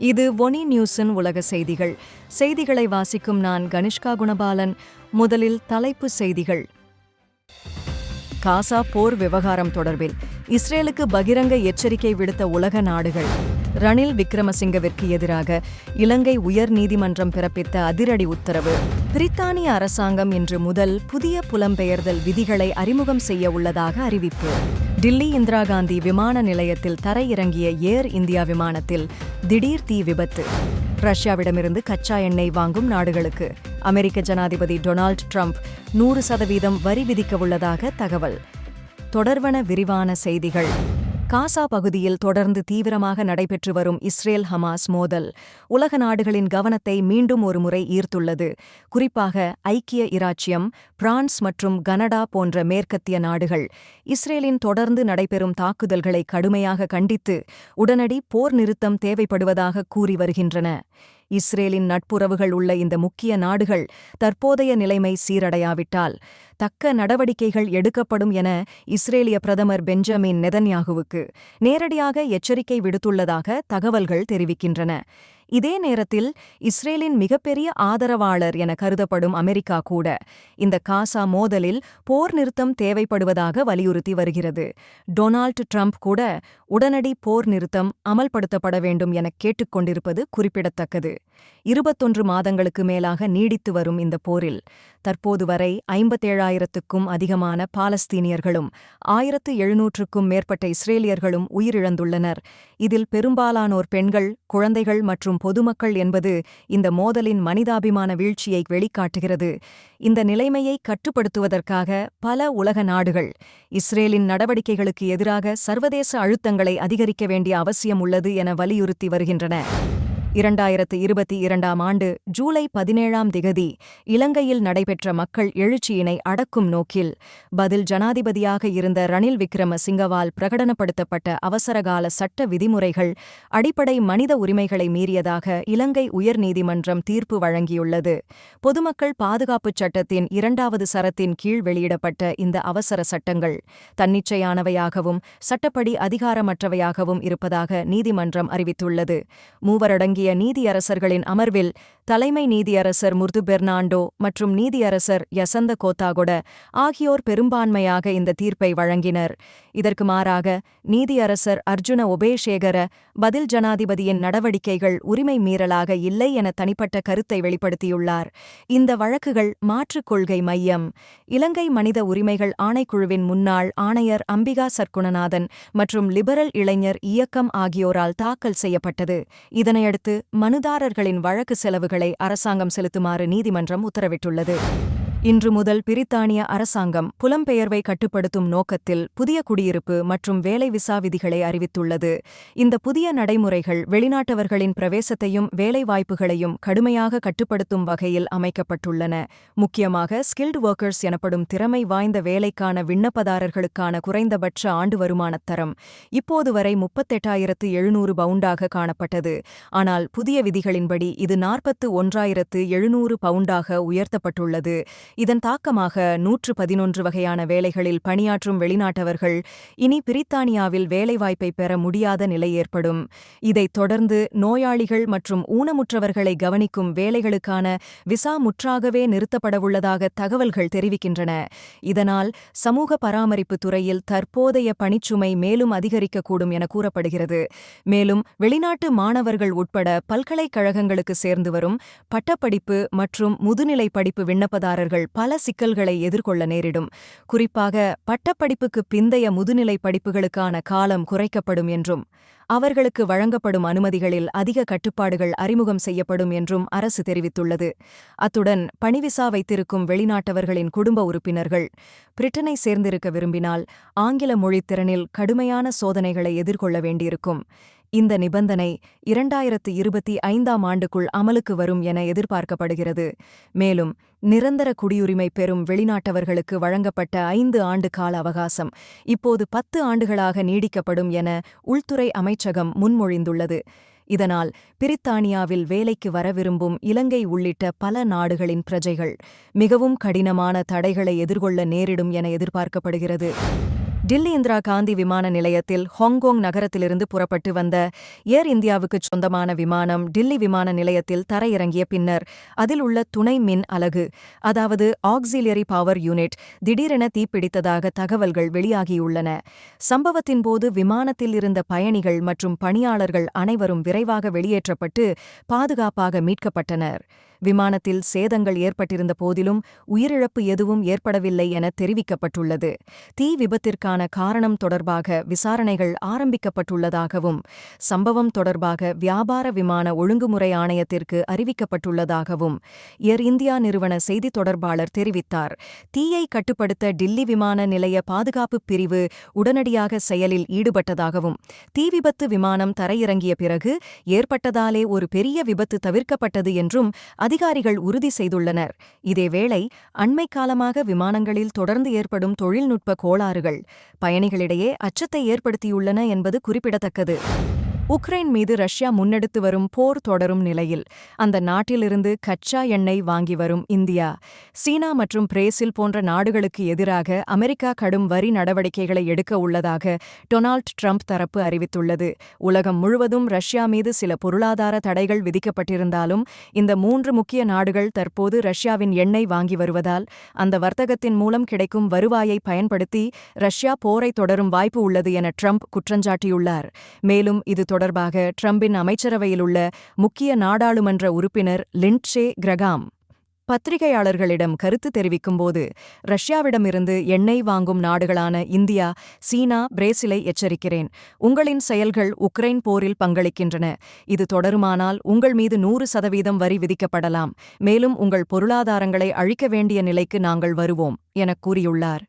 இது ஒனி நியூஸின் உலக செய்திகள். செய்திகளை வாசிக்கும் நான் கனிஷ்கா குணபாலன். முதலில் தலைப்பு செய்திகள். காசா போர் விவகாரம் தொடர்பில். இஸ்ரேலுக்கு பகிரங்க எச்சரிக்கை விடுத்த உலக நாடுகள். ரணில் விக்ரமசிங்கவிற்கு எதிராக இலங்கை உயர் நீதிமன்றம் பிறப்பித்த அதிரடி உத்தரவு. பிரித்தானிய அரசாங்கம் இன்று முதல் புதிய புலம்பெயர்தல் விதிகளை அறிமுகம் செய்ய உள்ளதாக அறிவிப்பு. டில்லி இந்திரா காந்தி விமான நிலையத்தில் தரையிறங்கிய ஏர் இந்தியா விமானத்தில் திடீர் தீ விபத்து. ரஷ்யாவிடமிருந்து கச்சா எண்ணெய் வாங்கும் நாடுகளுக்கு. அமெரிக்க ஜனாதிபதி டொனால்ட் ட்ரம்ப் நூறு சதவீதம் வரி விதிக்கவுள்ளதாக தகவல். தொடர்வன விரிவான செய்திகள். காசா பகுதியில் தொடர்ந்து தீவிரமாக நடைபெற்று வரும் இஸ்ரேல் ஹமாஸ் மோதல் உலக நாடுகளின் கவனத்தை மீண்டும் ஒருமுறை ஈர்த்துள்ளது. குறிப்பாக ஐக்கிய இராச்சியம் பிரான்ஸ் மற்றும் கனடா போன்ற மேற்கத்திய நாடுகள் இஸ்ரேலின் தொடர்ந்து நடைபெறும் தாக்குதல்களை கடுமையாக கண்டித்து உடனடி போர் நிறுத்தம் தேவைப்படுவதாக கூறி வருகின்றன. இஸ்ரேலின் நட்புறவுகள் உள்ள இந்த முக்கிய நாடுகள் தற்போதைய நிலைமை சீரடையாவிட்டால் தக்க நடவடிக்கைகள் எடுக்கப்படும் என இஸ்ரேலிய பிரதமர் பெஞ்சமின் நெதன்யாகுவுக்கு நேரடியாக எச்சரிக்கை விடுத்துள்ளதாக தகவல்கள் தெரிவிக்கின்றன. இதே நேரத்தில் இஸ்ரேலின் மிகப்பெரிய ஆதரவாளர் என கருதப்படும் அமெரிக்கா கூட இந்த காசா மோதலில் போர் நிறுத்தம் தேவைப்படுவதாக வலியுறுத்தி வருகிறது. டொனால்டு ட்ரம்ப் கூட உடனடி போர் நிறுத்தம் அமல்படுத்தப்பட வேண்டும் என கேட்டுக்கொண்டிருப்பது குறிப்பிடத்தக்கது. இருபத்தொன்று மாதங்களுக்கு மேலாக நீடித்து வரும் இந்த போரில் தற்போது வரை ஐம்பத்தேழாயிரத்துக்கும் அதிகமான பாலஸ்தீனியர்களும் ஆயிரத்து எழுநூற்றுக்கும் மேற்பட்ட இஸ்ரேலியர்களும் உயிரிழந்துள்ளனர். இதில் பெரும்பாலானோர் பெண்கள் குழந்தைகள் மற்றும் பொதுமக்கள் என்பது இந்த மோதலின் மனிதாபிமான வீழ்ச்சியை வெளிக்காட்டுகிறது. இந்த நிலைமையை கட்டுப்படுத்துவதற்காக பல உலக நாடுகள் இஸ்ரேலின் நடவடிக்கைகளுக்கு எதிராக சர்வதேச அழுத்தங்களை அதிகரிக்க வேண்டிய அவசியம் உள்ளது என வலியுறுத்தி வருகின்றன. இரண்டாயிரத்து இருபத்தி இரண்டாம் ஆண்டு ஜூலை பதினேழாம் திகதி இலங்கையில் நடைபெற்ற மக்கள் எழுச்சியினை அடக்கும் நோக்கில் பதில் ஜனாதிபதியாக இருந்த ரணில் விக்ரம சிங்கவால் பிரகடனப்படுத்தப்பட்ட அவசரகால சட்ட விதிமுறைகள் அடிப்படை மனித உரிமைகளை மீறியதாக இலங்கை உயர்நீதிமன்றம் தீர்ப்பு வழங்கியுள்ளது. பொதுமக்கள் பாதுகாப்புச் சட்டத்தின் இரண்டாவது சரத்தின் கீழ் வெளியிடப்பட்ட இந்த அவசர சட்டங்கள் தன்னிச்சையானவையாகவும் சட்டப்படி அதிகாரமற்றவையாகவும் இருப்பதாக நீதிமன்றம் அறிவித்துள்ளது. மூவரடங்கி அடங்கிய நீதியரசர்களின் அமர்வில் தலைமை நீதியரசர் முர்து பெர்னாண்டோ மற்றும் நீதியரசர் யசந்த கோத்தாகொட ஆகியோர் பெரும்பான்மையாக இந்த தீர்ப்பை வழங்கினர். இதற்கு மாறாக நீதியரசர் அர்ஜுன ஒபேஷேகர பதில் ஜனாதிபதியின் நடவடிக்கைகள் உரிமை மீறலாக இல்லை என தனிப்பட்ட கருத்தை வெளிப்படுத்தியுள்ளார். இந்த வழக்குகள் மாற்றுக் கொள்கை மையம். இலங்கை மனித உரிமைகள் ஆணைக்குழுவின் முன்னாள் ஆணையர் அம்பிகா சர்க்குணநாதன் மற்றும் லிபரல் இளைஞர் இயக்கம் ஆகியோரால் தாக்கல் செய்யப்பட்டது. இதனையடுத்து மனுதாரர்களின் வழக்கு செலவுகளை அரசாங்கம் செலுத்துமாறு நீதிமன்றம் உத்தரவிட்டுள்ளது. இன்று முதல் பிரித்தானிய அரசாங்கம் புலம்பெயர்வை கட்டுப்படுத்தும் நோக்கத்தில் புதிய குடியிருப்பு மற்றும் வேலை விசா விதிகளை அறிவித்துள்ளது. இந்த புதிய நடைமுறைகள் வெளிநாட்டவர்களின் பிரவேசத்தையும் வேலைவாய்ப்புகளையும் கடுமையாக கட்டுப்படுத்தும் வகையில் அமைக்கப்பட்டுள்ளன. முக்கியமாக ஸ்கில்டு ஒர்க்கர்ஸ் எனப்படும் திறமை வாய்ந்த வேலைக்கான விண்ணப்பதாரர்களுக்கான குறைந்தபட்ச ஆண்டு வருமானத் தரம் இப்போது வரை முப்பத்தெட்டாயிரத்து எழுநூறு பவுண்டாக காணப்பட்டது. ஆனால் புதிய விதிகளின்படி இது நாற்பத்து ஒன்றாயிரத்து எழுநூறு பவுண்டாக உயர்த்தப்பட்டுள்ளது. இதன் தாக்கமாக நூற்று பதினொன்று வகையான வேலைகளில் பணியாற்றும் வெளிநாட்டவர்கள் இனி பிரித்தானியாவில் வேலைவாய்ப்பை பெற முடியாத நிலை ஏற்படும். இதைத் தொடர்ந்து நோயாளிகள் மற்றும் ஊனமுற்றவர்களை கவனிக்கும் வேலைகளுக்கான விசா முற்றாகவே நிறுத்தப்படவுள்ளதாக தகவல்கள் தெரிவிக்கின்றன. இதனால் சமூக பராமரிப்பு துறையில் தற்போதைய பணிச்சுமை மேலும் அதிகரிக்கக்கூடும் என கூறப்படுகிறது. மேலும் வெளிநாட்டு மாணவர்கள் உட்பட பல்கலைக்கழகங்களுக்கு சேர்ந்து வரும் பட்டப்படிப்பு மற்றும் முதுநிலை படிப்பு விண்ணப்பதாரர்கள் பல சிக்கல்களை எதிர்கொள்ள நேரிடும். குறிப்பாக பட்டப்படிப்புக்கு பிந்தைய முதுநிலை படிப்புகளுக்கான காலம் குறைக்கப்படும் என்றும் அவர்களுக்கு வழங்கப்படும் அனுமதிகளில் அதிக கட்டுப்பாடுகள் அறிமுகம் செய்யப்படும் என்றும் அரசு தெரிவித்துள்ளது. அத்துடன் பணிவிசா வைத்திருக்கும் வெளிநாட்டவர்களின் குடும்ப உறுப்பினர்கள் பிரிட்டனை சேர்ந்திருக்க விரும்பினால் ஆங்கில மொழித்திறனில் கடுமையான சோதனைகளை எதிர்கொள்ள வேண்டியிருக்கும். இந்த நிபந்தனை இரண்டாயிரத்து இருபத்தி ஐந்தாம் ஆண்டுக்குள் அமலுக்கு வரும் என எதிர்பார்க்கப்படுகிறது. மேலும் நிரந்தர குடியுரிமை பெறும் வெளிநாட்டவர்களுக்கு வழங்கப்பட்ட ஐந்து ஆண்டு கால அவகாசம் இப்போது பத்து ஆண்டுகளாக நீடிக்கப்படும் என உள்துறை அமைச்சகம் முன்மொழிந்துள்ளது. இதனால் பிரித்தானியாவில் வேலைக்கு வர விரும்பும் இலங்கை உள்ளிட்ட பல நாடுகளின் பிரஜைகள் மிகவும் கடினமான தடைகளை எதிர்கொள்ள நேரிடும் என எதிர்பார்க்கப்படுகிறது. டில்லி இந்திரா காந்தி விமான நிலையத்தில் ஹாங்காங் நகரத்திலிருந்து புறப்பட்டு வந்த ஏர் இந்தியாவுக்கு சொந்தமான விமானம் டில்லி விமான நிலையத்தில் தரையிறங்கிய பின்னர் அதில் உள்ள துணை மின் அலகு அதாவது ஆக்சிலியரி பவர் யூனிட் திடீரென தீப்பிடித்ததாக தகவல்கள் வெளியாகியுள்ளன. சம்பவத்தின் போது விமானத்தில் இருந்த பயணிகள் மற்றும் பணியாளர்கள் அனைவரும் விரைவாக வெளியேற்றப்பட்டு பாதுகாப்பாக மீட்கப்பட்டனர். விமானத்தில் சேதங்கள் ஏற்பட்டிருந்த போதிலும் உயிரிழப்பு எதுவும் ஏற்படவில்லை என தெரிவிக்கப்பட்டுள்ளது. தீ விபத்திற்கான காரணம் தொடர்பாக விசாரணைகள் ஆரம்பிக்கப்பட்டுள்ளதாகவும் சம்பவம் தொடர்பாக வியாபார விமான ஒழுங்குமுறை ஆணையத்திற்கு அறிவிக்கப்பட்டுள்ளதாகவும் ஏர் இந்தியா நிறுவன செய்தித் தொடர்பாளர் தெரிவித்தார். தீயை கட்டுப்படுத்த டில்லி விமான நிலைய பாதுகாப்பு பிரிவு உடனடியாக செயலில் ஈடுபட்டதாகவும் தீ விபத்து விமானம் தரையிறங்கிய பிறகு ஏற்பட்டதாலே ஒரு பெரிய விபத்து தவிர்க்கப்பட்டது என்றும் அதிகாரிகள் உறுதி செய்துள்ளனர். இதேவேளை அண்மை காலமாக விமானங்களில் தொடர்ந்து ஏற்படும் தொழில்நுட்ப கோளாறுகள் பயணிகளிடையே அச்சத்தை ஏற்படுத்தியுள்ளன என்பது குறிப்பிடத்தக்கது. உக்ரைன் மீது ரஷ்யா முன்னெடுத்து வரும் போர் தொடரும் நிலையில் அந்த நாட்டிலிருந்து கச்சா எண்ணெய் வாங்கி வரும் இந்தியா. சீனா மற்றும் பிரேசில் போன்ற நாடுகளுக்கு எதிராக அமெரிக்கா கடும் வரி நடவடிக்கைகளை எடுக்க உள்ளதாக டொனால்ட் ட்ரம்ப் தரப்பு அறிவித்துள்ளது. உலகம் முழுவதும் ரஷ்யா மீது சில பொருளாதார தடைகள் விதிக்கப்பட்டிருந்தாலும் இந்த மூன்று முக்கிய நாடுகள் தற்போது ரஷ்யாவின் எண்ணெய் வாங்கி வருவதால் அந்த வர்த்தகத்தின் மூலம் கிடைக்கும் வருவாயை பயன்படுத்தி ரஷ்யா போரை தொடரும் வாய்ப்பு உள்ளது என ட்ரம்ப் குற்றஞ்சாட்டியுள்ளார். மேலும் இது தொடர்பாக ட்ரம்பின் அமைச்சரவையில் உள்ள முக்கிய நாடாளுமன்ற உறுப்பினர் லிண்ட்சே கிரகாம் பத்திரிகையாளர்களிடம் கருத்து தெரிவிக்கும்போது ரஷ்யாவிடமிருந்து எண்ணெய் வாங்கும் நாடுகளான இந்தியா சீனா பிரேசிலை எச்சரிக்கிறேன். உங்களின் செயல்கள் உக்ரைன் போரில் பங்களிக்கின்றன. இது தொடருமானால் உங்கள் மீது நூறு சதவீதம் வரி விதிக்கப்படலாம். மேலும் உங்கள் பொருளாதாரங்களை அழிக்க வேண்டிய நிலைக்கு நாங்கள் வருவோம் எனக் கூறியுள்ளார்.